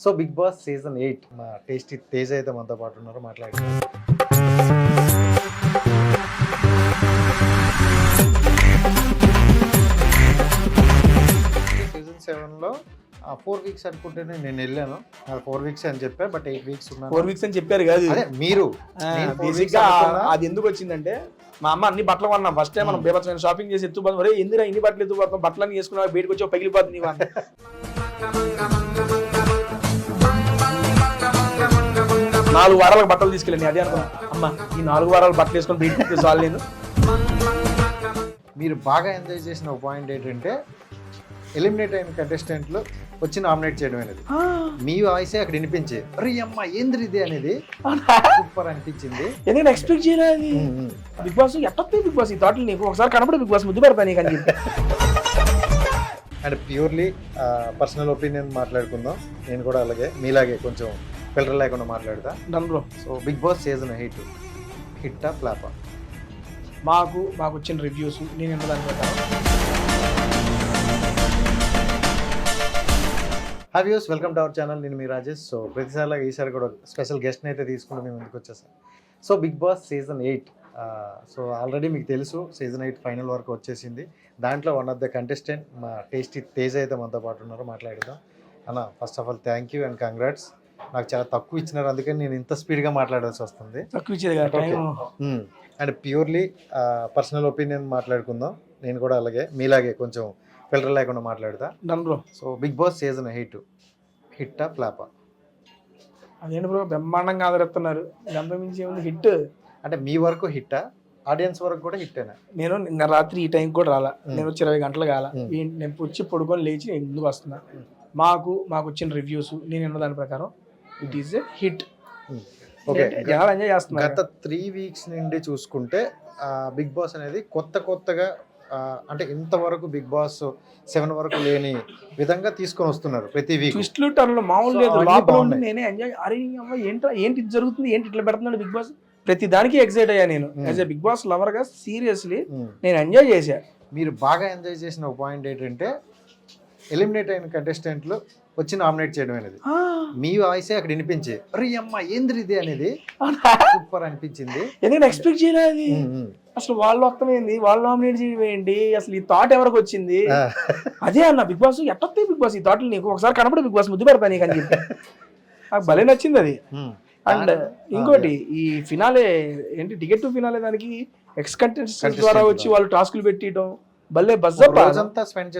So Bigg Boss season eight. మా tasty Tej అయితే మనతో పాటు ఉన్నారు మాట్లాడుతున్నారు సీజన్ సెవెన్లో ఫోర్ వీక్స్ అనుకుంటేనే నేను వెళ్ళాను. ఫోర్ వీక్స్ అని చెప్పా but eight weeks four weeks అని చెప్పారు కాదు అదే మీరు. అది ఎందుకు వచ్చిందంటే మా అమ్మ అన్ని బట్టలు కొన్నాం. ఫస్ట్ టైం మనం బీభత్సమైన షాపింగ్ చేసి ఎత్తుపోతాం ఒరే ఎందుకు ఇన్ని బట్టలు ఎత్తుపోతాం బట్టలు అన్ని వేసుకున్నా బయటకు వచ్చి పగిలిపోతుంది నాలుగు వారాలకు బట్టలు తీసుకెళ్ళండి అదే అనుకున్నా. అమ్మ ఈ నాలుగు వారాలు బట్టలు వేసుకొని బయటకు చాలు నేను. మీరు బాగా ఎంజాయ్ చేసిన పాయింట్ ఏంటంటే ఎలిమినేట్ అయిన కంటెస్టెంట్లు వచ్చి నామినేట్ చేయడం అనేది. మీ వాయిసే అక్కడ వినిపించే. అరే అమ్మ ఏంద్రి ఇది అనేది సూపర్ అనిపించింది. ఎందుకంటే ఎక్స్పెక్ట్ ఉమ్. బిగ్ బాస్ ఎట్టొస్తుంది బిగ్ బాస్ ఈ థాట్లు నీకు? ఒకసారి కనపడే బిగ్ బాస్ ముద్దు పెడతా నీకు అని చెప్పి. అండ్ ప్యూర్లీ పర్సనల్ ఒపీనియన్ మాట్లాడుకుందాం. నేను కూడా అలాగే మీలాగే కొంచెం ఫిల్టర్ లేకుండా మాట్లాడతా. Done bro so Big Boss season eight హిట్టా ఫ్లాపా? మాకు మాకు వచ్చిన రివ్యూస్ నేను ఎన్న దాని ప్రకారం have use welcome to our channel నేను మీ రాజేష్. సో ప్రతిసారిలాగా ఈసారి కూడా స్పెషల్ గెస్ట్ని అయితే తీసుకుని మేము ముందుకు వచ్చేసాం. So Bigg Boss season eight so already మీకు తెలుసు సీజన్ ఎయిట్ ఫైనల్ వరకు వచ్చేసింది. దాంట్లో వన్ ఆఫ్ ద కంటెస్టెంట్ మా టేస్టీ తేజ్ అయితే మనతో పాటు ఉన్నారు. మాట్లాడదాం అన్న first of all thank you and congrats నాకు చాలా తక్కువ ఇచ్చినారు అందుకని నేను ఇంత స్పీడ్గా మాట్లాడాల్సి వస్తుంది. తక్కువ ఇచ్చేది అండ్ ప్యూర్లీ పర్సనల్ ఒపీనియన్ మాట్లాడుకుందాం. నేను కూడా అలాగే మీలాగే కొంచెం ఫిల్టర్ లేకుండా మాట్లాడతా. So big boss season eight హిట్టా ఫ్లాపా? అదేంటి బ్రో బ్రహ్మాండంగా ఆదరిస్తున్నారు. దాంతో మించి ఏముంది? హిట్ అంటే మీ వరకు హిట్టా? ఆడియన్స్ వరకు కూడా హిట్టేనా? నేను నిన్న రాత్రి ఈ టైం కూడా రాలా. నేను వచ్చి ఇరవై గంటలు కాల నేను వచ్చి పడుకొని లేచి ఎందుకు వస్తున్నా? మాకు మాకు వచ్చిన రివ్యూస్ నేను ఎన్న దాని ప్రకారం it is a hit okay జనాలు ఎంజాయ్ చేస్తున్నారు. గత త్రీ వీక్స్ నుండి చూసుకుంటే బిగ్ బాస్ అనేది కొత్త కొత్తగా అంటే ఇంతవరకు బిగ్ బాస్ సెవెన్ వరకు లేని విధంగా తీసుకొని వస్తున్నారు ప్రతి వీక్ ట్విస్ట్లు టర్న్లు మామూలు లేదు. లోపల ఉండి. నేనే ఎంజాయ్ అరే అమ్మ ఏంట్రా ఏంటి ఇది జరుగుతుంది? ఏంటి ఇట్లా పెడుతున్నాడు బిగ్ బాస్ ప్రతి దానికి ఎక్సైట్ అయ్యా నేను. Hmm. As a big boss లవర్గా సీరియస్లీ నేను ఎంజాయ్ చేశా. మీరు బాగా ఎంజాయ్ చేసిన ఒక పాయింట్ ఏంటంటే ఎలిమినేట్ అయిన కంటెస్టెంట్లు వచ్చి నామినేట్ చేయడం అనేది. మీ వాయిసే అక్కడ వినిపించే. అరే అమ్మ ఏంద్రి ఇది? అనేది సూపర్ అనిపించింది. ఎందుకంటే ఎక్స్పెక్ట్ చేయలేదు. అసలు వాళ్ళు అర్థమైంది వాళ్ళు నామినేట్ చేయడం ఏంటి అసలు ఈ థాట్ ఎవరికి వచ్చింది? అదే అన్న బిగ్ బాస్ ఎట్టొస్తాయి బిగ్ బాస్ ఈ థాట్లు నీకు? ఒకసారి కనపడే బిగ్ బాస్ ముద్దు పెడతా నీకు అని చెప్పి. నాకు భలే నచ్చింది అది. అండ్ ఇంకోటి ఈ ఫినాలే ఏంటి టికెట్ టు ఫినాలే దానికి ఎక్స్ Contestant ద్వారా. వచ్చి వాళ్ళు టాస్కులు పెట్టియడం భలే బజ్జప్ప రోజంతా స్పెండ్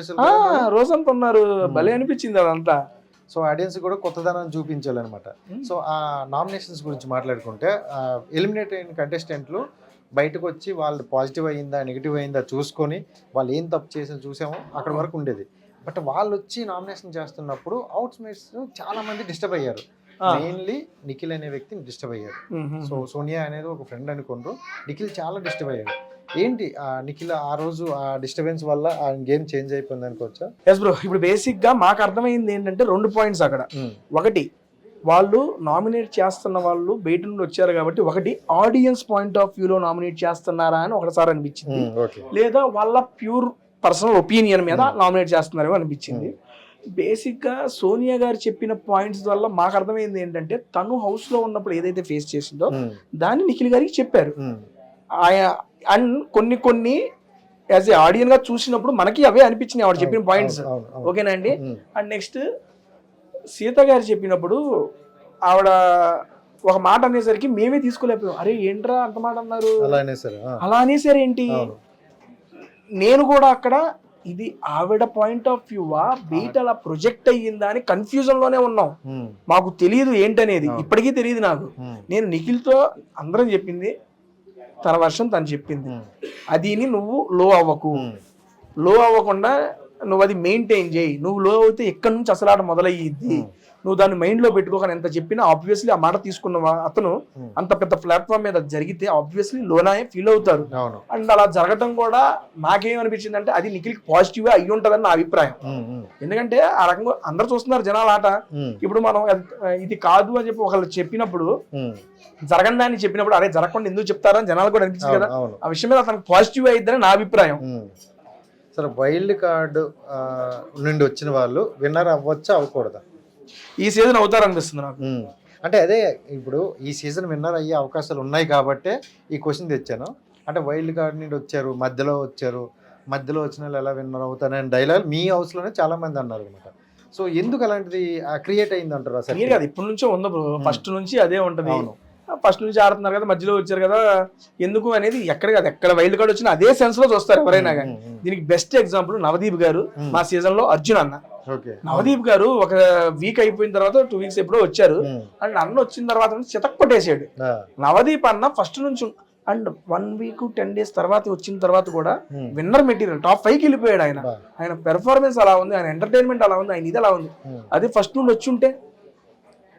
రోజంతా ఉన్నారు. భలే అనిపించింది అదంతా. సో ఆడియన్స్ కూడా కొత్తదనం చూపించాలన్నమాట. Hmm. సో ఆ నామినేషన్స్ గురించి మాట్లాడుకుంటే ఎలిమినేట్ అయిన కంటెస్టెంట్లు బయటకు వచ్చి వాళ్ళు పాజిటివ్ అయిందా నెగిటివ్ అయిందా చూసుకొని వాళ్ళు ఏం తప్పు చేసి చూసామో అక్కడ వరకు ఉండేది. బట్ వాళ్ళు వచ్చి నామినేషన్ చేస్తున్నప్పుడు అవుట్ మేట్స్ చాలా మంది డిస్టర్బ్ అయ్యారు. మెయిన్లీ నిఖిల్ అనే వ్యక్తి డిస్టర్బ్ అయ్యారు. సో సోనియా అనేది ఒక ఫ్రెండ్ అనుకుండ్రు నిఖిల్ చాలా డిస్టర్బ్ అయ్యాడు. ఏంటి? ఆ నిఖిల్ ఆ రోజు ఆ డిస్టర్బెన్స్ వల్ల ఆ గేమ్ చేంజ్ అయిపోయింది అనుకోవచ్చా? ఎస్ బ్రో ఇప్పుడు బేసిక్గా మాకు అర్థమైంది ఏంటంటే రెండు పాయింట్స్ అక్కడ. ఒకటి వాళ్ళు నామినేట్ చేస్తున్న వాళ్ళు బయట నుండి వచ్చారు కాబట్టి ఒకటి ఆడియన్స్ పాయింట్ ఆఫ్ వ్యూలో నామినేట్ చేస్తున్నారా అని ఒకసారి అనిపించింది. లేదా వాళ్ళ ప్యూర్ పర్సనల్ ఒపీనియన్ మీద నామినేట్ చేస్తున్నారేమో అనిపించింది. బేసిక్గా సోనియా గారు చెప్పిన పాయింట్స్ వల్ల మాకు అర్థమైంది ఏంటంటే తను హౌస్లో ఉన్నప్పుడు ఏదైతే ఫేస్ చేసిందో దాన్ని నిఖిల్ గారికి చెప్పారు. ఆయన అండ్ కొన్ని కొన్ని యాజ్ ఏ ఆడియన్గా చూసినప్పుడు మనకి అవే అనిపించినాయి ఆవిడ చెప్పిన పాయింట్స్ ఓకేనా అండి? అండ్ నెక్స్ట్ సీత గారు చెప్పినప్పుడు ఆవిడ ఒక మాట అనేసరికి మేమే తీసుకోలేకపోయాం. అరే ఏంట్రా అంత మాట అన్నారు? ఆ, అలా అనేసారు ఏంటి. నేను కూడా అక్కడ ఇది ఆవిడ పాయింట్ ఆఫ్ వ్యూవా బయట అలా ప్రొజెక్ట్ అయ్యిందా అని కన్ఫ్యూజన్లోనే ఉన్నాం. మాకు తెలియదు ఏంటనేది. ఇప్పటికీ తెలియదు నాకు. నేను నిఖిల్తో అందరం చెప్పింది తన వర్షం తను చెప్పింది. అదిని నువ్వు లో అవ్వకు. లో అవ్వకుండా నువ్వు అది మెయింటైన్ చేయి. నువ్వు లో అయితే ఎక్కడి నుంచి అసలు ఆట మొదలయ్యిద్ది. నువ్వు దాన్ని మైండ్లో పెట్టుకోకని ఎంత చెప్పినా ఆబ్వియస్లీ ఆ మాట తీసుకున్న అతను. అంత పెద్ద ప్లాట్ఫామ్ మీద జరిగితే ఆబ్వియస్లీ లోనాయే ఫీల్ అవుతారు అండ్ అలా జరగటం కూడా నాకేమనిపించింది అంటే అది నిఖిల్కి పాజిటివ్ అయ్యి ఉంటదని నా అభిప్రాయం. ఎందుకంటే ఆ రకంగా అందరు చూస్తున్నారు జనాల ఆట. ఇప్పుడు మనం ఇది కాదు అని చెప్పి ఒకళ్ళు చెప్పినప్పుడు జరగని దాన్ని చెప్పినప్పుడు అరే జరగకుండా ఎందుకు చెప్తారని జనాలు కూడా అనిపించింది కదా. ఆ విషయం మీద అతనికి పాజిటివ్ అయిద్దని నా అభిప్రాయం. సరే వైల్డ్ కార్డు నుండి వచ్చిన వాళ్ళు విన్నర్ అవ్వచ్చా అవ్వకూడదా? ఈ సీజన్ అవుతారు అనిపిస్తుంది నాకు. అంటే అదే ఇప్పుడు ఈ సీజన్ విన్నర్ అయ్యే అవకాశాలు ఉన్నాయి కాబట్టే ఈ క్వశ్చన్ తెచ్చాను. అంటే వైల్డ్ కార్డ్ నుండి వచ్చారు మధ్యలో వచ్చారు. మధ్యలో వచ్చిన వాళ్ళు ఎలా విన్నర్ అవుతారనే డైలాగ్ మీ హౌస్లోనే చాలా మంది అన్నారు అనమాట సో ఎందుకు అలాంటిది క్రియేట్ అయింది అంటారు అసలు కాదు ఇప్పటి నుంచే ఉంది బ్రో ఫస్ట్ నుంచి అదే ఉంటది. ఫస్ట్ నుంచి ఆడుతున్నారు కదా మధ్యలో వచ్చారు కదా ఎందుకు అనేది ఎక్కడ కాదు. ఎక్కడ వైల్డ్ కార్డ్ వచ్చినా అదే సెన్స్లో చూస్తారు ఎవరైనా కానీ. దీనికి బెస్ట్ ఎగ్జాంపుల్ నవదీప్ గారు. మా సీజన్లో అర్జున్ అన్న. నవదీప్ గారు ఒక వీక్ అయిపోయిన తర్వాత టూ వీక్స్ ఎప్పుడో వచ్చారు. ఉమ్, అండ్ అన్న వచ్చిన తర్వాత చితక్ కొట్టేసాడు ఆ, నవదీప్ అన్న ఫస్ట్ నుంచి and one week ten days తర్వాత వచ్చిన తర్వాత కూడా విన్నర్ మెటీరియల్ టాప్ ఫైవ్కి వెళ్ళిపోయాడు ఆయన. ఆయన పెర్ఫార్మెన్స్ అలా ఉంది ఆయన ఎంటర్టైన్మెంట్ అలా ఉంది ఆయన ఇది అలా ఉంది. ఉమ్, అది ఫస్ట్ నుండి వచ్చి ఉంటే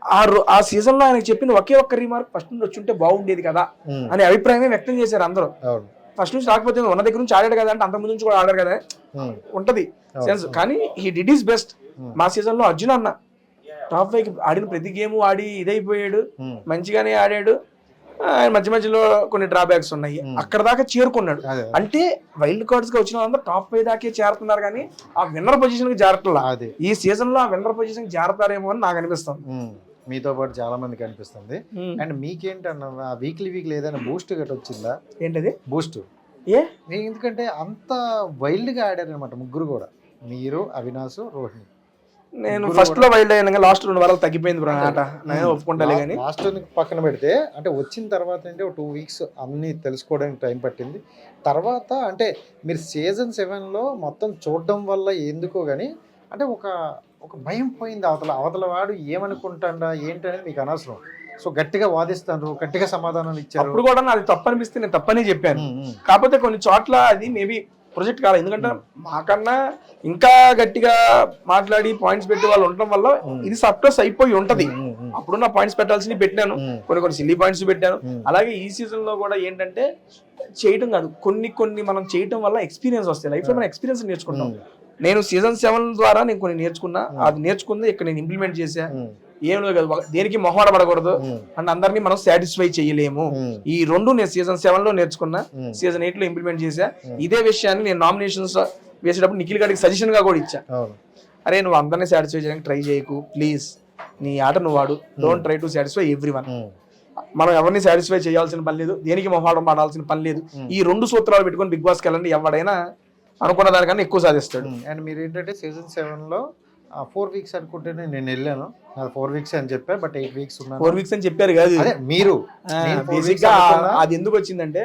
ఆ ఆ సీజన్లో ఆయనకు చెప్పిన ఒకే ఒక్క రీమార్క్ ఫస్ట్ నుండి వచ్చి ఉంటే బాగుండేది కదా ఉమ్, అనే అభిప్రాయమే వ్యక్తం చేశారు అందరూ. ఫస్ట్ నుంచి రాకపోతే ఉన్న దగ్గర నుంచి ఆడాడు కదా అంటే అంత ముందు నుంచి కూడా ఆడారు కదా. ఉమ్, ఉంటది. సెన్స్ కానీ he did is best Hmm. మా సీజన్లో అర్జున్ అన్న. టాప్ ఫైవ్ ఆడిన ప్రతి గేమ్ ఆడి ఇదైపోయాడు. ఉమ్, మంచిగానే ఆడాడు. ఆయన మధ్య మధ్యలో కొన్ని డ్రాబ్యాక్స్ ఉన్నాయి. అక్కడ దాకా చేరుకున్నాడు. అంటే వైల్డ్ కార్డ్స్గా వచ్చిన వాళ్ళందరూ టాప్ ఫైవ్ దాకే చేరుతున్నారు కానీ ఆ విన్నర్ పొజిషన్కి చేరట్లా ఈ సీజన్లో ఆ విన్నర్ పొజిషన్కి చేరతారేమో అని నాకు అనిపిస్తుంది. మీతో పాటు చాలా మందికి అనిపిస్తుంది. అండ్ మీకేంటన్న వీక్లీ వీక్లీ ఏదైనా బూస్ట్ గట్ వచ్చిందా ఏంటది? బూస్ట్ ఏ? ఎందుకంటే అంత వైల్డ్గా ఆడారు అనమాట ముగ్గురు కూడా. మీరు అవినాష్ రోహిణి. నేను ఫస్ట్లో వైల్డ్ అయినా లాస్ట్ రెండు వారాలు తగ్గిపోయింది బ్రో ఆట. నేను ఒప్పుకుంటాలే కానీ లాస్ట్ పక్కన పెడితే అంటే వచ్చిన తర్వాత అంటే ఒక టూ వీక్స్ అన్ని తెలుసుకోవడానికి టైం పట్టింది. తర్వాత అంటే మీరు సీజన్ సెవెన్లో మొత్తం చూడడం వల్ల ఎందుకో కానీ అంటే ఒక ఒక భయం పోయింది అవతల అవతల వాడు ఏమనుకుంటాడా ఏంటనేది మీకు అనవసరం. సో గట్టిగా వాదిస్తారు గట్టిగా సమాధానాలు ఇచ్చారు. అప్పుడు కూడా నాది తప్పు అనిపిస్తే నేను తప్పని చెప్పాను. కాకపోతే కొన్ని చోట్ల అది మేబీ ప్రొజెక్ట్ కాలేదు. ఎందుకంటే మాకన్నా ఇంకా గట్టిగా మాట్లాడి పాయింట్స్ పెట్టే వాళ్ళు ఉండడం వల్ల ఇది సప్రెస్ అయిపోయి ఉంటది. ఉమ్, ఉమ్, అప్పుడు నా పాయింట్స్ పెట్టాల్సినవి పెట్టాను కొన్ని కొన్ని సిల్లీ పాయింట్స్ పెట్టాను. అలాగే ఈ సీజన్లో కూడా ఏంటంటే చేయటం కాదు. కొన్ని కొన్ని మనం చేయటం వల్ల ఎక్స్పీరియన్స్ వస్తాయి. లైఫ్లో మనం ఎక్స్పీరియన్స్ నేర్చుకుంటాం. నేను సీజన్ సెవెన్ ద్వారా నేను కొన్ని నేర్చుకున్నా అది నేర్చుకుంది ఇక్కడ నేను ఇంప్లిమెంట్ చేశా. ఉమ్, ఏం లేదు కదా దేనికి మొహమాట పడకూడదు. అండ్ అందరినీ మనం సాటిస్ఫై చేయలేము. ఈ రెండు నేను సీజన్ సెవెన్లో నేర్చుకున్నా. సీజన్ ఎయిట్లో ఇంప్లిమెంట్ చేశా ఇదే విషయాన్ని నేను నామినేషన్స్ వేసేటప్పుడు నిఖిల్ గారికి సజెషన్గా కూడా ఇచ్చా. అరే నువ్వు అందరినీ సాటిస్ఫై చేయడానికి ట్రై చేయకు ప్లీజ్ నీ ఆట నువ్వు వాడు don't try to satisfy everyone మనం ఎవరిని సాటిస్ఫై చేయాల్సిన పని లేదు దేనికి మొహాడం పడాల్సిన పని లేదు. ఈ రెండు సూత్రాలు పెట్టుకొని బిగ్ బాస్కి వెళ్ళండి ఎవడైనా అనుకున్న దానికన్నా ఎక్కువ సాధిస్తాడు. అండ్ మీరు ఏంటంటే సీజన్ సెవెన్లో ఫోర్ వీక్స్ అనుకుంటేనే నేను వెళ్ళాను. అది ఫోర్ వీక్స్ అని చెప్పా బట్ ఎయిట్ వీక్స్ ఉన్నాను. ఫోర్ వీక్స్ అని చెప్పారు కాదు. మీరు. నేను four బేసిక్ weeks గా అనుకున్నా. అది ఎందుకు వచ్చిందంటే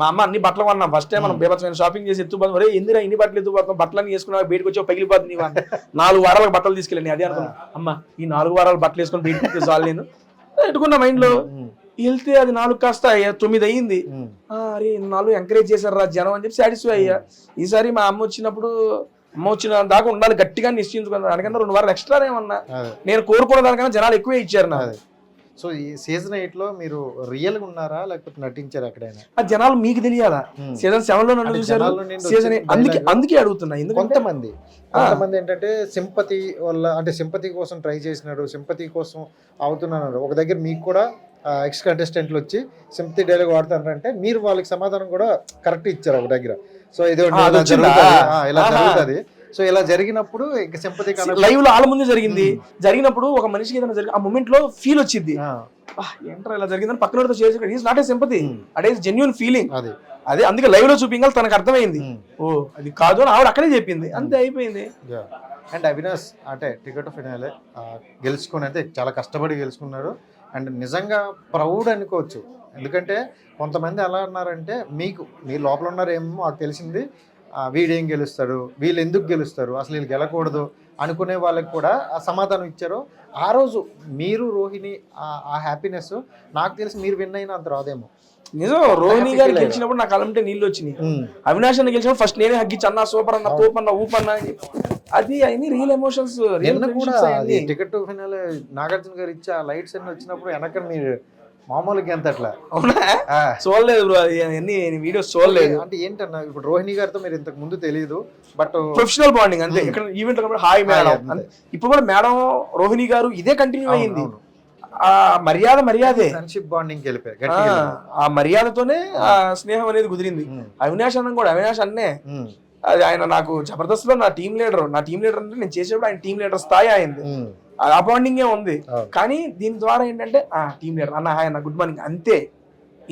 మా అమ్మ అన్ని బట్టలు కొన్నాం. ఫస్ట్ టైం మనం బీభత్సమైన షాపింగ్ చేసి ఎత్తుపోతాం ఒరే ఎందుకు ఇన్ని బట్టలు ఎత్తుపోతాం బట్టలు అన్ని వేసుకున్నా బయటకు వచ్చి పగిలిపోతుంది. నాలుగు వారాలకు బట్టలు తీసుకెళ్ళండి అదే అనుకున్నా. అమ్మ ఈ నాలుగు వారాలు బట్టలు వేసుకొని బయటకు చాలు నేను. పెట్టుకున్నా మైండ్లో ఉమ్, వెళ్తే అది నాలుగు కాస్త తొమ్మిది అయ్యింది. అరే నాలుగు ఎంకరేజ్ చేశారు రా జనం అని చెప్పి సాటిస్ఫై అయ్యా. ఈసారి మా అమ్మ వచ్చినప్పుడు అమ్మ వచ్చిన దాకా ఉండాలి గట్టిగా నిశ్చయించుకున్నాను దానికన్నా రెండు వారాలు ఎక్స్ట్రా ఏమన్నా. నేను కోరుకున్న దానికన్నా జనాలు ఎక్కువే ఇచ్చారు నాకు. సో ఈ సీజన్ ఎయిట్లో మీరు రియల్గా ఉన్నారా లేకపోతే నటించారా ఎక్కడైనా? ఆ జనాలు మీకు తెలియాలా. సీజన్ సెవెన్లో నన్ను చూసారు సీజన్ అందుకే. అందుకే అడుగుతున్నా. ఎందుకంటే కొంతమంది. కొంతమంది ఏంటంటే సింపతి వల్ల అంటే సింపతి కోసం ట్రై చేసినాడు సింపతి కోసం అవుతున్నాడు ఒక దగ్గర మీకు కూడా ఎక్స్ కంటెస్టెంట్లు వచ్చి సింపతి డైలాగ్ వాడుతున్నారంటే మీరు వాళ్ళకి సమాధానం కూడా కరెక్ట్ ఇచ్చారు ఒక దగ్గర. సో ఇది? ఇలా. జరుగుతుంది. సో ఇలా జరిగినప్పుడు ఇక సింపతి లైవ్లో వాళ్ళ ముందే జరిగింది. జరిగినప్పుడు ఒక మనిషికి ఏదైనా జరిగి ఆ మూమెంట్లో ఫీల్ వచ్చింది ఏంట్రా ఇలా జరిగిందని పక్కన వాడితో చేయడం is not a sympathy Hmm. అదే జెన్యున్ ఫీలింగ్ అది. అదే అందుకే లైవ్లో చూపించాలి తనకు అర్థమైంది. ఓ అది కాదు అని ఆవిడ అక్కడే చెప్పింది. అంతే అయిపోయింది. అండ్ అవినాష్ అంటే టికెట్ ఫినాలే గెలుచుకొని అయితే చాలా కష్టపడి గెలుచుకున్నాడు అండ్ నిజంగా ప్రౌడ్ అనుకోవచ్చు. ఎందుకంటే కొంతమంది ఎలా అన్నారంటే మీకు మీ లోపల ఉన్నారేమో మాకు తెలిసింది. వీడేం గెలుస్తాడు? వీళ్ళు ఎందుకు గెలుస్తారు? అసలు వీళ్ళు గెలకూడదు అనుకునే వాళ్ళకి కూడా ఆ సమాధానం ఇచ్చారు. ఆ రోజు మీరు రోహిణి ఆ- హ్యాపీనెస్ నాకు తెలిసి మీరు విన్ అయినా అంత రాదేమో. నిజం రోహిణి గారు గెలిచినప్పుడు నాకు కలంటే నీళ్ళు వచ్చినాయి. అవినాష్ అన్న గెలిచినప్పుడు ఫస్ట్ నేనే హగ్గిచ్చి అన్న సూపర్ అన్న తోపన్న ఊపన్న అని చెప్పి. అది అన్ని real emotions ticket finale Nagarjuna గారు ఇచ్చి ఆ లైట్స్ అన్ని వచ్చినప్పుడు వెనక మీరు మామూలుగా ఎంత అట్లా? అవునా. చూడలేదు బ్రో అన్ని వీడియోస్ చూడలేదు. అంటే ఏంటన్నా ఇప్పుడు రోహిణి గారితో మీరు ఇంతకు ముందు తెలియదు బట్ ప్రొఫెషనల్ బాండింగ్ అంతే. ఇక్కడ ఈవెంట్లో హాయ్ మేడం. ఇప్పుడు కూడా మేడం రోహిణి గారు ఇదే కంటిన్యూ అయ్యింది. ఆ మర్యాద మర్యాదే. ఫ్రెండ్షిప్ బాండింగ్ ఆ, మర్యాదతోనే ఆ స్నేహం అనేది కుదిరింది. ఉమ్, అవినాష్ అన్నం కూడా అవినాష్ అన్నే. అది ఆయన నాకు జబర్దస్త్లో నా టీం లీడర్ నా టీం లీడర్ అంటే నేను చేసేప్పుడు ఆయన టీం లీడర్ స్థాయి అయింది బాండింగే ఉంది. కానీ దీని ద్వారా ఏంటంటే ఆ టీం లీడర్ అన్న హాయ్ అన్న గుడ్ మార్నింగ్ అంతే.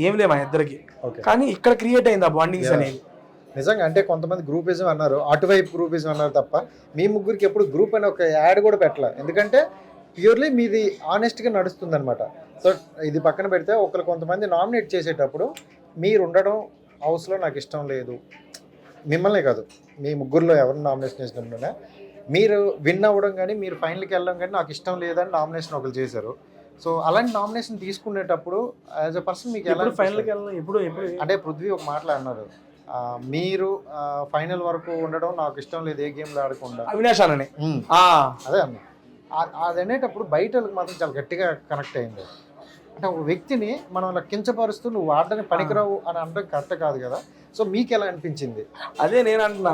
ఏం లేవు మా ఇద్దరికి. కానీ ఇక్కడ క్రియేట్ అయింది ఆ బాండింగ్స్. అనేవి నిజంగా అంటే కొంతమంది గ్రూపిజం అన్నారు అటువైపు గ్రూపిజం అన్నారు తప్ప మీ ముగ్గురికి ఎప్పుడు గ్రూప్ అని ఒక యాడ్ కూడా పెట్టలే. ఎందుకంటే ప్యూర్లీ మీది ఆనెస్ట్గా నడుస్తుంది అనమాట సో ఇది పక్కన పెడితే ఒకరు కొంతమంది నామినేట్ చేసేటప్పుడు మీరు ఉండడం హౌస్లో నాకు ఇష్టం లేదు. మిమ్మల్నే కాదు మీ ముగ్గురులో ఎవరు నామినేషన్ చేసినప్పుడునే మీరు విన్ అవ్వడం కానీ మీరు ఫైనల్కి వెళ్ళడం కానీ నాకు ఇష్టం లేదని నామినేషన్ ఒకరు చేశారు. సో అలాంటి నామినేషన్ తీసుకునేటప్పుడు యాజ్ ఎ పర్సన్ మీకు ఎలా ఎప్పుడు ఫైనల్కి అనిపిస్తుంది? వెళ్ళాలి ఎప్పుడు ఎప్పుడు? అంటే పృథ్వీ ఒక మాటలు అన్నారు ఆ, మీరు ఫైనల్ వరకు ఉండడం నాకు ఇష్టం లేదు ఏ గేమ్లో ఆడకుండా. అవినాష్ అదే అన్న. అది అనేటప్పుడు బయట మాత్రం చాలా గట్టిగా కనెక్ట్ అయింది. అంటే ఒక వ్యక్తిని మనం అలా కించపరుస్తూ నువ్వు ఆడడానికి పనికిరావు అని అనడం కరెక్ట్ కాదు కదా. సో మీకు ఎలా అనిపించింది? అదే నేను అంటున్నా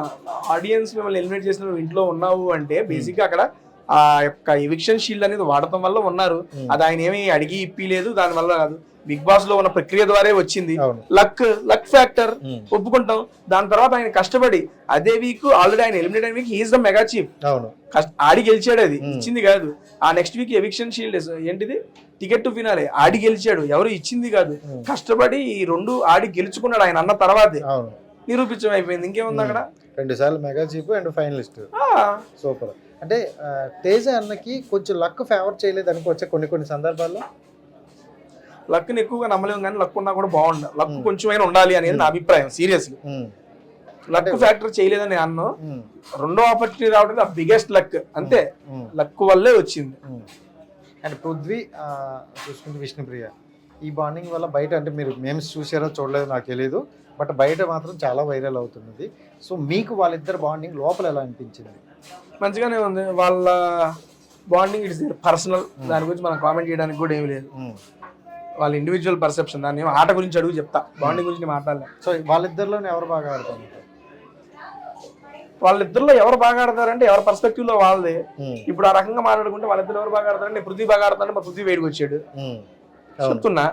ఆడియన్స్ మిమ్మల్ని ఎలిమినేట్ చేసిన నువ్వు ఇంట్లో ఉన్నావు అంటే బేసిక్గా అక్కడ ఆ యొక్క ఎవిక్షన్ షీల్డ్ అనేది వాడటం వల్ల ఉన్నారు. అది ఆయన ఏమీ అడిగి ఇప్పిలేదు దాని వల్ల కాదు. బిగ్ బాస్లో ఉన్న ప్రక్రియ ద్వారా వచ్చింది. లక్ లక్ ఫ్యాక్టర్ ఒప్పుకుంటాం. దాని తర్వాత ఆయన కష్టపడి అదే వీక్ ఆల్రెడీ ఆయన ఎలిమినేట్ అయిన week is the mega chief ఆడి గెలిచాడు అది. ఇచ్చింది కాదు. ఆ నెక్స్ట్ వీక్ ఎవిక్షన్ షీల్డ్ ఏంటిది? టికెట్ టు ఫినాలే ఆడి గెలిచాడు. ఎవరు ఇచ్చింది కాదు. కష్టపడి ఈ రెండు ఆడి గెలుచుకున్నాడు ఆయన అన్న తర్వాతే. నిరూపించడం అయిపోయింది. ఇంకేముంది అక్కడ? రెండు సార్లు mega chief and finalist. Super. అంటే తేజ అన్నకి కొంచెం లక్ ఫేవర్ చేయలేదు అనుకోవచ్చా కొన్ని కొన్ని సందర్భాల్లో? లక్ని ఎక్కువగా నమ్మలేము కానీ లక్ ఉన్నా కూడా బాగుండ. Luck Hmm. కొంచెమైనా ఉండాలి అనేది నా అభిప్రాయం. సీరియస్లీ. లక్ ఫ్యాక్టర్ చేయలేదని నేను అన్ను. రెండో ఆపర్చునిటీ రావడం బిగ్గెస్ట్ లక్ అంతే. లక్ వల్లే వచ్చింది. అండ్ పృథ్వీ ఆ, చూసుకుంటే విష్ణుప్రియ ఈ బాండింగ్ వల్ల బయట అంటే మీరు మేమ్స్ చూసారో చూడలేదో నాకు తెలియదు బట్ బయట మాత్రం చాలా వైరల్ అవుతున్నది. సో మీకు వాళ్ళిద్దరు బాండింగ్ లోపల ఎలా అనిపించింది? మంచిగానే ఉంది. వాళ్ళ బాండింగ్ ఇట్స్ పర్సనల్ దాని గురించి మనం కామెంట్ చేయడానికి కూడా ఏమి లేదు. వాళ్ళ ఇండివిజువల్ పర్సెప్షన్ దాన్ని ఆట గురించి అడుగు చెప్తా. బాండింగ్ గురించి నేను మాట్లాడలేదు సో వాళ్ళిద్దరిలోనే ఎవరు బాగా ఆడుతున్నారు వాళ్ళిద్దరిలో ఎవరు బాగా ఆడతారంటే ఎవరి పర్స్పెక్టివ్లో వాళ్ళది. ఇప్పుడు ఆ రకంగా మాట్లాడుకుంటే వాళ్ళిద్దరు ఎవరు బాగా ఆడతారంటే పృథ్వీ బాగా ఆడతారంటే మా పృథ్వీ వేడికి వచ్చాడు. చెప్తున్నా.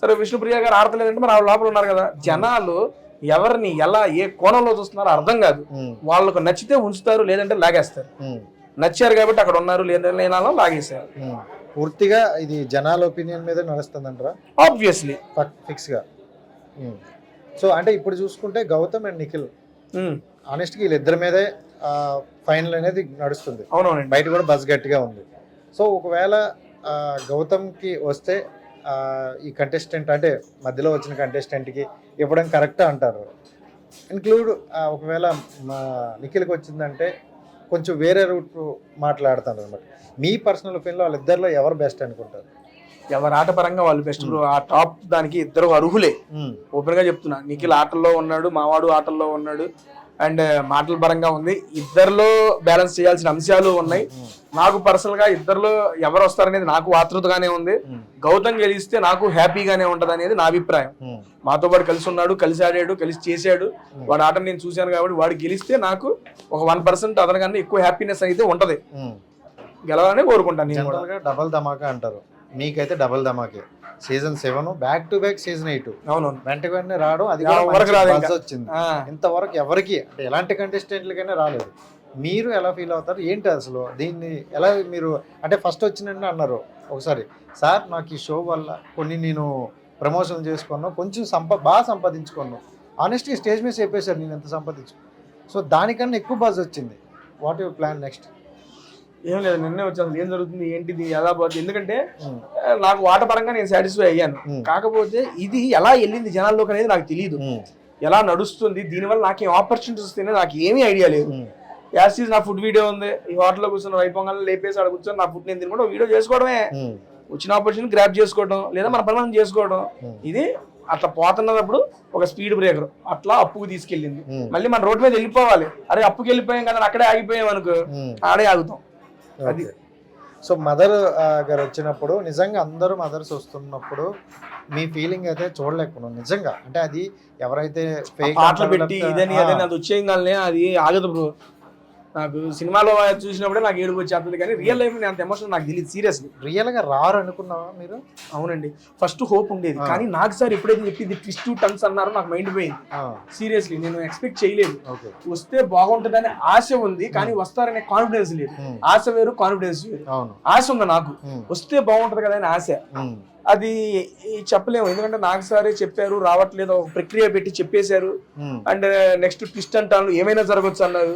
సరే విష్ణుప్రియ గారు ఆడతలేదంటే మరి ఆవిడ లోపల ఉన్నారు కదా. జనాలు ఎవరిని ఎలా ఏ కోణంలో చూస్తున్నారో అర్థం కాదు. వాళ్ళకు నచ్చితే ఉంచుతారు లేదంటే లాగేస్తారు. నచ్చారు కాబట్టి అక్కడ ఉన్నారు లేదా లేనాలో లాగేశారు. పూర్తిగా ఇది జనాల ఒపీనియన్ మీద నడుస్తుందంటారా? ఆబ్వియస్లీ ఫిక్స్గా సో అంటే ఇప్పుడు చూసుకుంటే గౌతమ్ అండ్ నిఖిల్ ఆనెస్ట్గా వీళ్ళిద్దరి మీదే ఫైనల్ అనేది నడుస్తుంది. అవునవునండి. బయట కూడా బస్ గట్టిగా ఉంది. సో ఒకవేళ గౌతమ్కి వస్తే ఈ కంటెస్టెంట్ అంటే మధ్యలో వచ్చిన కంటెస్టెంట్కి ఇవ్వడం కరెక్ట్ అంటారు. ఇన్క్లూడ్ ఒకవేళ మా నిఖిల్కి వచ్చిందంటే కొంచెం వేరే రూట్ మాట్లాడతాను అనమాట మీ పర్సనల్ ఒపీనియన్లో వాళ్ళిద్దరిలో ఎవరు బెస్ట్ అనుకుంటారు? ఎవరి ఆట పరంగా వాళ్ళు బెస్ట్ బ్రో ఆ టాప్ దానికి ఇద్దరు అర్హులే. ఓపెన్గా చెప్తున్నా. నిఖిల్ ఆటల్లో ఉన్నాడు మావాడు ఆటల్లో ఉన్నాడు. అండ్ మాటల పరంగా ఉంది. ఇద్దరిలో బ్యాలెన్స్ చేయాల్సిన అంశాలు ఉన్నాయి. నాకు పర్సనల్గా ఇద్దరిలో ఎవరు వస్తారనేది నాకు ఆతృతగానే ఉంది. గౌతమ్ గెలిస్తే నాకు హ్యాపీగానే ఉంటది అనేది నా అభిప్రాయం. మాతో పాటు కలిసి ఉన్నాడు కలిసి ఆడాడు కలిసి చేశాడు. వాడి ఆటను నేను చూశాను కాబట్టి వాడు గెలిస్తే నాకు ఒక వన్ పర్సెంట్ అతనికన్నా ఎక్కువ హ్యాపీనెస్ అయితే ఉంటది. గెలవాలని కోరుకుంటాను డబల్ ధమాకా అంటారు. మీకైతే double ధమాకే. Season seven back to back season eight అవునవును వెంట వెంటనే రావడం అది రాదు. వచ్చింది. ఇంతవరకు ఎవరికి అంటే ఎలాంటి కంటెస్టెంట్లకైనా రాలేదు. మీరు ఎలా ఫీల్ అవుతారు? ఏంటి అసలు? దీన్ని ఎలా మీరు అంటే ఫస్ట్ వచ్చినట్టు అన్నారు. ఒకసారి సార్ నాకు ఈ షో వల్ల కొన్ని నేను ప్రమోషన్ చేసుకున్నాను. కొంచెం సంప బాగా సంపాదించుకున్నాను. ఆనెస్ట్గా స్టేజ్ మీద చెప్పేశారు నేను ఎంత సంపాదించు సో దానికన్నా ఎక్కువ బజ్ వచ్చింది. వాట్ యువర్ ప్లాన్ నెక్స్ట్ ఏం లేదు నిన్నే వచ్చాను. ఏం జరుగుతుంది? ఏంటిది? ఎలా పోతుంది ఎందుకంటే నాకు ఆట పరంగా నేను సాటిస్ఫై అయ్యాను. కాకపోతే ఇది ఎలా వెళ్ళింది జనాల్లోకి అనేది నాకు తెలియదు ఎలా నడుస్తుంది? దీనివల్ల నాకు ఏం ఆపర్చునిటీస్ వస్తాయని నాకు ఏమీ ఐడియా లేదు. యాసిస్ నా ఫుడ్ వీడియో ఉంది. ఈ హోటల్లో కూర్చొని వైపొంగల్ లేపేసి ఆడ కూర్చొని నా ఫుడ్ నేను తినకుండా వీడియో చేసుకోవడమే. వచ్చిన ఆపర్చునిటీ గ్రాప్ చేసుకోవడం లేదా మన పని మనం చేసుకోవడం ఇది అట్లా పోతున్నప్పుడు ఒక స్పీడ్ బ్రేకర్ అట్లా అప్పుకు తీసుకెళ్ళింది. మళ్ళీ మన రోడ్డు మీద వెళ్ళిపోవాలి. అరే అప్పుకి వెళ్ళిపోయాం కదా అక్కడే ఆగిపోయాం అనుకో. ఆడే ఆగుతాం. అది. సో మదర్ గారు వచ్చినప్పుడు నిజంగా అందరూ మదర్స్ వస్తున్నప్పుడు మీ ఫీలింగ్ అయితే చూడలేకపోతున్నాం నిజంగా. అంటే అది ఎవరైతే పాటలు పెట్టి ఇదని అది వచ్చేయగానే అది ఆగదు బ్రో. నాకు సినిమాలో చూసినప్పుడే నాకు ఏడుపు వచ్చేస్తుంది కానీ రియల్ లైఫ్ నేను అంత ఎమోషన్ నాకు తెలియదు సీరియస్లీ రియల్గా రారు అనుకున్నావా మీరు? అవునండి. ఫస్ట్ హోప్ ఉండేది. కానీ నాకు సార్ ఎప్పుడైతే చెప్పింది ట్విస్ట్ టూ టన్స్ అన్నారో నాకు మైండ్ పోయింది. సీరియస్లీ నేను ఎక్స్పెక్ట్ చేయలేదు. వస్తే బాగుంటుందనే ఆశ ఉంది కానీ వస్తారనే కాన్ఫిడెన్స్ లేదు. ఆశ వేరు కాన్ఫిడెన్స్ వేరు. ఆశ ఉంది నాకు. వస్తే బాగుంటది కదా అని ఆశ. అది చెప్పలేము. ఎందుకంటే నాకు సారే చెప్పారు రావట్లేదు ఒక ప్రక్రియ పెట్టి చెప్పేశారు. ఉమ్, అండ్ నెక్స్ట్ ట్విస్ట్ అంటాను ఏమైనా జరగచ్చు అన్నారు.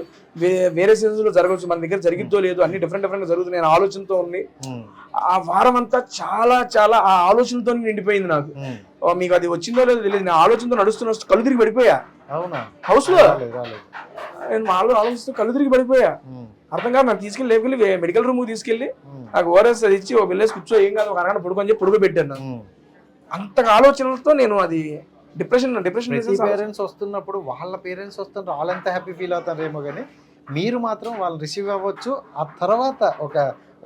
వేరే సీజన్స్లో జరగచ్చు మన దగ్గర జరిగిద్దో లేదు అన్ని డిఫరెంట్ డిఫరెంట్ జరుగుతున్నాయి నేను ఆలోచనతో ఉంది. ఉమ్, ఆ వారం అంతా చాలా చాలా ఆ ఆలోచనతో నిండిపోయింది నాకు. మీకు అది వచ్చిందో లేదో తెలియదు. నేను ఆలోచనతో నడుస్తున్న కళ్ళు తిరిగి పడిపోయా. హౌస్లో? నేను ఆలోచిస్తూ కళ్ళు తిరిగి పడిపోయా. అర్థం కాదు నన్ను తీసుకెళ్ళి లేపుకెళ్ళి మెడికల్ రూమ్ తీసుకెళ్ళి నాకు ఓఆర్ఎస్ అది ఇచ్చి ఒక వెళ్ళేసి కూర్చో ఏం కాదు ఒక అరగంట పడుకొని చెప్పి పడుకో పెట్టాను. అంతగా ఆలోచనలతో నేను అది డిప్రెషన్ డిప్రెషన్ పేరెంట్స్ వస్తున్నప్పుడు వాళ్ళ పేరెంట్స్ వస్తుంటారు వాళ్ళంతా హ్యాపీ ఫీల్ అవుతారేమో కానీ మీరు మాత్రం వాళ్ళు రిసీవ్ అవ్వచ్చు. ఆ తర్వాత ఒక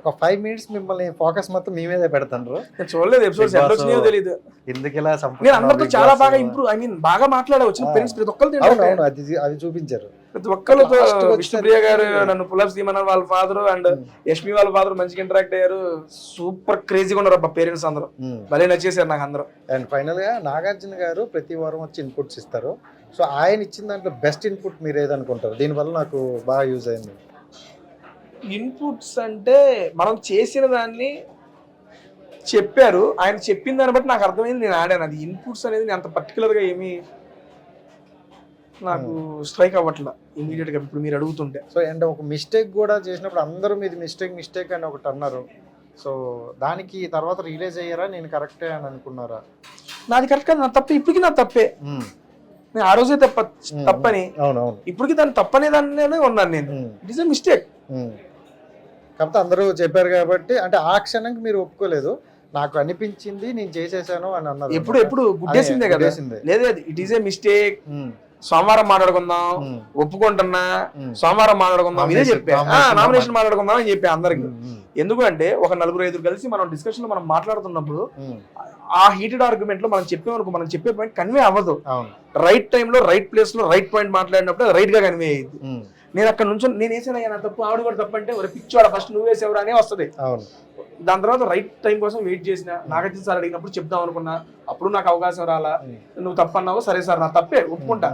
ఒక ఫైవ్ మినిట్స్ మిమ్మల్ని ఫోకస్ మొత్తం మీ మీదే పెడతారు నేను చూడలేదు ఎపిసోడ్స్ ఎట్లా వచ్చినాయో తెలియదు ఎందుకు ఇలా నేను అందరితో చాలా? బాగా ఇంప్రూవ్ ఐ మీన్ బాగా మాట్లాడా వచ్చిన. పేరెంట్స్ ప్రతి ఒక్కరు అది అది చూపించారు. ప్రతి వచ్చేసరికి- విష్ణుప్రియ గారు నన్ను పులప్ సీమన్ వాళ్ళ ఫాదర్ అండ్ యష్మి వాళ్ళ ఫాదర్ మంచిగా ఇంటరాక్ట్ అయ్యారు. సూపర్ క్రేజీగా ఉన్నారు అబ్బా పేరెంట్స్ అందరూ. భలే నచ్చేసారు నాకు అందరూ. అండ్ ఫైనల్గా నాగార్జున గారు ప్రతి వారం వచ్చి ఇన్పుట్స్ ఇస్తారు. సో ఆయన ఇచ్చిన దాంట్లో బెస్ట్ ఇన్పుట్ మీరు ఏదనుకుంటారు? దీనివల్ల నాకు బాగా యూజ్ అయింది. ఇన్పుట్స్ అంటే మనం చేసిన దాన్ని చెప్పారు. ఆయన చెప్పిన దాన్ని బట్టి నాకు అర్థమైంది నేను ఆడాను. అది ఇన్పుట్స్ అనేది నేను అంత particular గా ఏమీ నాకు స్ట్రైక్ అవ్వట్లా ఇమీడియట్గా ఇప్పుడు మీరు అడుగుతుంటే. సో అండ్ ఒక మిస్టేక్ కూడా చేసినప్పుడు అందరూ మీది మిస్టేక్ మిస్టేక్ అని ఒకటి అన్నారు. సో దానికి తర్వాత రియలైజ్ అయ్యారా? నేను కరెక్టే అని అనుకున్నారా? నాది కరెక్ట్ కాదు నా తప్పే. ఇప్పటికీ నా తప్పే. ఉమ్, నేను ఆ రోజే తప్ప ఉమ్, తప్పని. అవును అవును. ఇప్పటికీ దాన్ని తప్పనే దానిలోనే ఉన్నాను నేను. It is a mistake. కాకపోతే అందరూ చెప్పారు కాబట్టి అంటే ఆ క్షణంకి మీరు ఒప్పుకోలేదు. నాకు అనిపించింది నేను చేసేసాను అని అన్నారు ఎప్పుడు ఎప్పుడు గుడ్డేసిందే కదా. లేదు ఇట్ ఈస్ ఏ మిస్టేక్ సోమవారం మాట్లాడుకుందాం ఒప్పుకుంటున్నా సోమవారం మాట్లాడుకుందాం ఇదే చెప్పా. నామినేషన్ మాట్లాడుకుందాం అని చెప్పా అందరికి. ఎందుకంటే ఒక నలుగురు ఐదుగురు కలిసి మనం డిస్కషన్లో మనం మాట్లాడుతున్నప్పుడు ఆ హీటెడ్ ఆర్గ్యుమెంట్లో మనం చెప్పేమనుకో మనం చెప్పే పాయింట్ కన్వే అవ్వదు. రైట్ టైంలో రైట్ ప్లేస్లో రైట్ పాయింట్ మాట్లాడినప్పుడు రైట్గా కన్వే అయ్యింది. నేను అక్కడ నుంచి నేను వేసాను నా తప్పు ఆవిడ కూడా తప్పు అంటే ఒక పిచ్చోడ ఫస్ట్ నువ్వు వేసేవరా అనే వస్తుంది. దాని తర్వాత రైట్ టైం కోసం వెయిట్ చేసిన. నాగార్జున సార్ అడిగినప్పుడు చెప్దాం అనుకున్నా. అప్పుడు నాకు అవకాశం రాలా. నువ్వు తప్పు అన్నావు సరే సార్ నా తప్పే ఒప్పుకుంటా.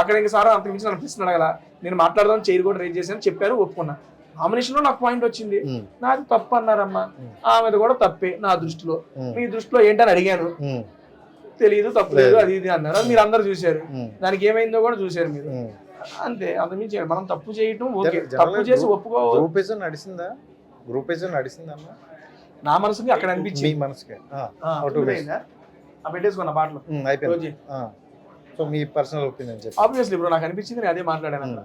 అక్కడ ఇంక సార్ అంత మించి నన్ను ప్రశ్న అడగల. నేను మాట్లాడదాం చైర్ కూడా రేజ్ చేశాను చెప్పారు ఒప్పుకున్నా. నామినేషన్లో నాకు పాయింట్ వచ్చింది. నాది తప్పు అన్నారమ్మా. ఆమెది కూడా తప్పే నా దృష్టిలో. మీ దృష్టిలో ఏంటని అడిగాను. తెలియదు తప్పు లేదు. అది ఇది అన్నారు? మీరు అందరు చూశారు. దానికి ఏమైందో కూడా చూశారు మీరు. అంతే అంతమించి మనం తప్పు చేయటం ఓకే. తప్పు చేసి గ్రూప్- ఒప్పుకో గ్రూపిజం నడిచిందా గ్రూపిజం నడిచిందమ్మా నా మనసుకి అక్కడ మీ అనిపించింది మనసుకి. అర్థమైందా? ఆ పెట్టేసుకున్న పాటలు. అయిపోయింది. సో మీ పర్సనల్ ఒపీనియన్ చెప్పి. ఆబ్వియస్లీ బ్రో నాకు అనిపించింది నేను అదే మాట్లాడాను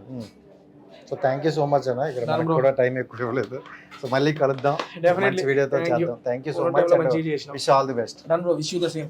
so thank you so much అన్న. ఇక్కడ మనకు. కూడా టైం ఎక్కువ ఇవ్వలేదు. సో మళ్ళీ కలుద్దాం. మంచి వీడియోతో. చేద్దాం. Thank you so much wish all the best done bro wish you the same